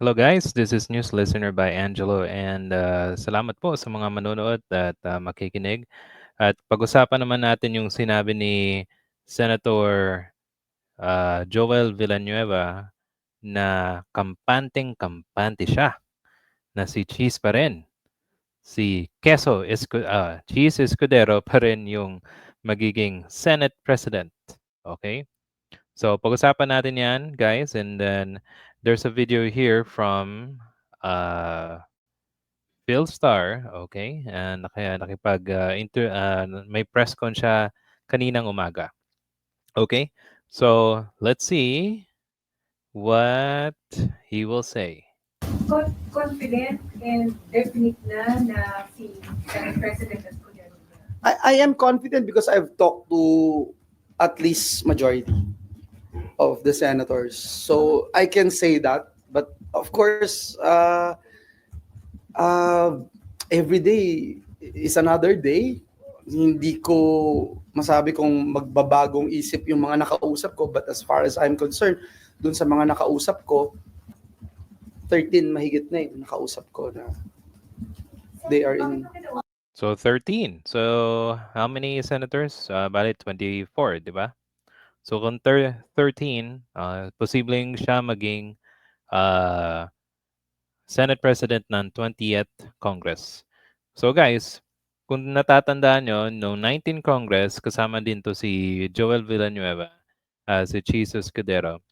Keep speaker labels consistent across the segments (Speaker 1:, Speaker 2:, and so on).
Speaker 1: Hello guys, this is News Listener by Angelo and uh, salamat po sa mga manonood at uh, makikinig. At pag-usapan naman natin yung sinabi ni Senator uh, Joel Villanueva na kampanteng-kampante siya na si Cheese pa rin. Si Queso Escu- uh, Cheese Escudero pa rin yung magiging Senate President. Okay? So pag-usapan natin yan guys and then there's a video here from uh, Phil Star, okay? And kaya nakipag uh, inter, uh, may press con siya kaninang umaga. Okay? So, let's see what he will say.
Speaker 2: Con- confident and definite na na si President Escudero.
Speaker 3: I, I am confident because I've talked to at least majority of the senators. So I can say that. But of course, uh, uh, every day is another day. Hindi ko masabi kung magbabagong isip yung mga nakausap ko. But as far as I'm concerned, dun sa mga nakausap ko, 13 mahigit na yung nakausap ko na they are in
Speaker 1: So 13. So how many senators? Uh, bali 24, di ba? So kung thir- 13, uh, posibleng siya maging uh, Senate President ng 20th Congress. So guys, kung natatandaan nyo, no 19 Congress, kasama din to si Joel Villanueva, uh, si Cheese Escudero,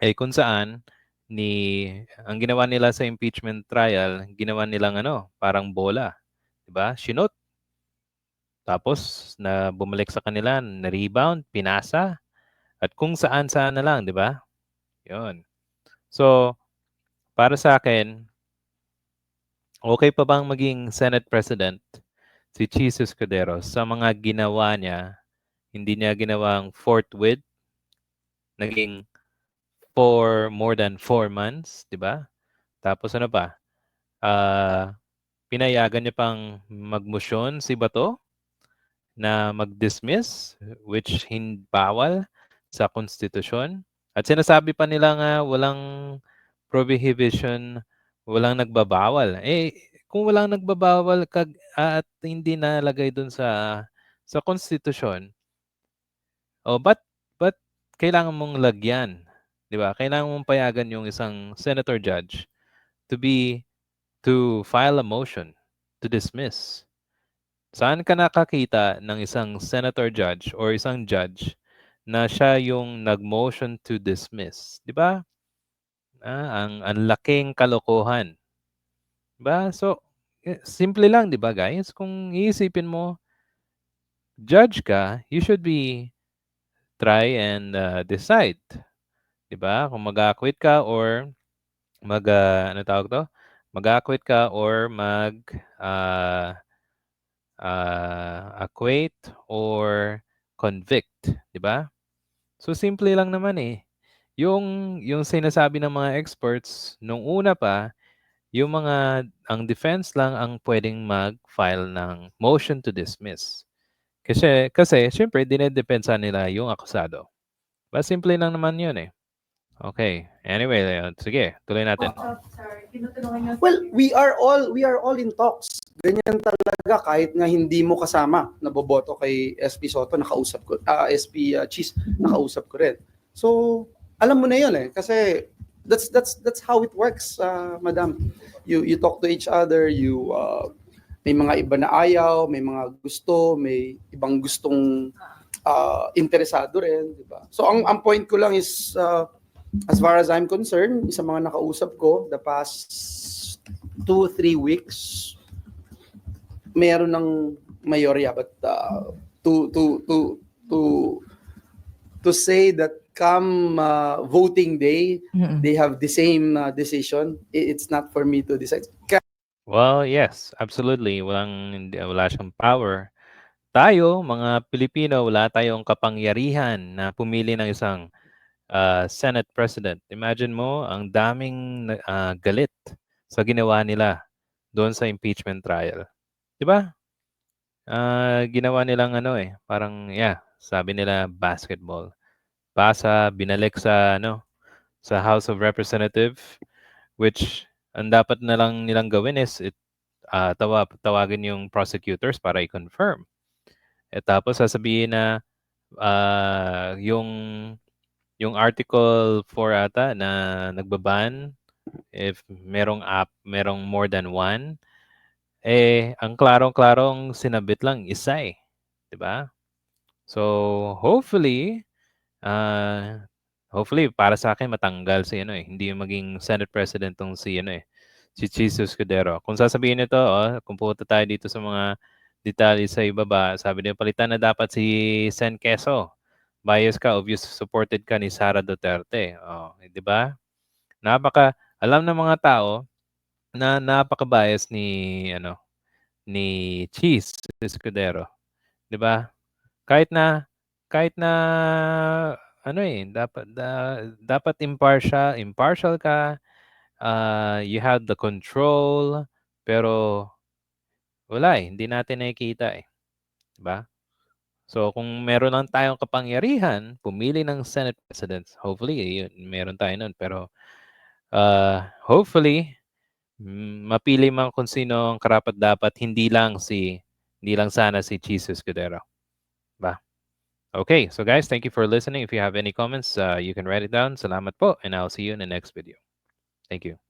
Speaker 1: eh kung saan ni ang ginawa nila sa impeachment trial, ginawa nilang ano, parang bola. 'di ba? Sinot. Tapos na bumalik sa kanila, na rebound, pinasa at kung saan-saan na lang, 'di ba? 'Yon. So, para sa akin, okay pa bang maging Senate President si Cheese Escudero sa mga ginawa niya? Hindi niya ginawang forthwith, naging for more than four months, 'di ba? Tapos ano pa? Ah, pinayagan niya pang magmosyon si Bato na mag-dismiss which hin bawal sa konstitusyon. At sinasabi pa nila nga walang prohibition, walang nagbabawal. Eh kung walang nagbabawal kag at hindi nalagay dun sa sa konstitusyon, oh, but but kailangan mong lagyan, 'di ba? Kailangan mong payagan yung isang senator judge to be to file a motion to dismiss. Saan ka nakakita ng isang senator judge or isang judge na siya yung nag-motion to dismiss? 'Di ba? Ah, ang ang laking kalokohan. 'Di ba? So, eh, simple lang 'di ba guys? Kung iisipin mo, judge ka, you should be try and uh, decide. 'Di ba? Kung mag-acquit ka or mag uh, ano tawag to? Mag-acquit ka or mag uh, uh, acquit or convict, 'di ba? So simple lang naman eh. Yung yung sinasabi ng mga experts nung una pa, yung mga ang defense lang ang pwedeng mag-file ng motion to dismiss. Kasi kasi syempre dinedepensa nila yung akusado. Ba simple lang naman 'yun eh. Okay. Anyway, sige, tuloy natin.
Speaker 2: Oh, sorry, tinutulungan niyo.
Speaker 3: Well, we are all we are all in talks. Ganyan talaga kahit nga hindi mo kasama na boboto kay SP Soto nakausap ko ah, SP uh, Cheese nakausap ko rin. So, alam mo na 'yon eh kasi that's that's that's how it works, uh, madam. You you talk to each other, you uh, may mga iba na ayaw, may mga gusto, may ibang gustong uh, interesado rin, di ba? So ang ang point ko lang is uh, as far as I'm concerned, sa mga nakausap ko the past two, three weeks, meron ng mayorya. But uh, to, to, to, to, to say that come uh, voting day, they have the same uh, decision, it's not for me to decide. Ka-
Speaker 1: Well, yes, absolutely. Walang wala siyang power. Tayo, mga Pilipino, wala tayong kapangyarihan na pumili ng isang uh, Senate President. Imagine mo, ang daming uh, galit sa ginawa nila doon sa impeachment trial. 'Di ba? Ah, ginawa nilang ano eh, parang yeah, sabi nila basketball. Pasa, binalik sa ano, sa House of Representative. which ang dapat na lang nilang gawin is it, ah, tawa, tawagin yung prosecutors para i-confirm. At tapos sasabihin na ah, yung yung article 4 ata na nagbaban if merong app, merong more than one, eh, ang klarong-klarong sinabit lang isa eh. 'Di ba? So, hopefully, ah, hopefully para sa akin matanggal si ano eh, hindi maging Senate President tong si ano eh, si Jesus Escudero. Kung sasabihin nito, oh, kung pupunta tayo dito sa mga detalye sa ibaba, sabi nila palitan na dapat si Sen Queso. Bias ka, obvious supported ka ni Sara Duterte. Oh, 'di ba? Napaka alam ng mga tao na napaka-bias ni ano ni Cheese Escudero, 'di ba? Kahit na kahit na ano eh, dapat da, dapat impartial, impartial ka. ah, you have the control, pero wala eh, hindi natin nakikita eh. 'Di ba? So kung meron lang tayong kapangyarihan, pumili ng Senate President, hopefully yun, meron tayo nun. Pero ah, hopefully, mm, mapili man kung sino ang karapat dapat, hindi lang si, hindi lang sana si Jesus Escudero. Ba? Okay, so guys, thank you for listening. If you have any comments, uh, you can write it down. Salamat po, and I'll see you in the next video. Thank you.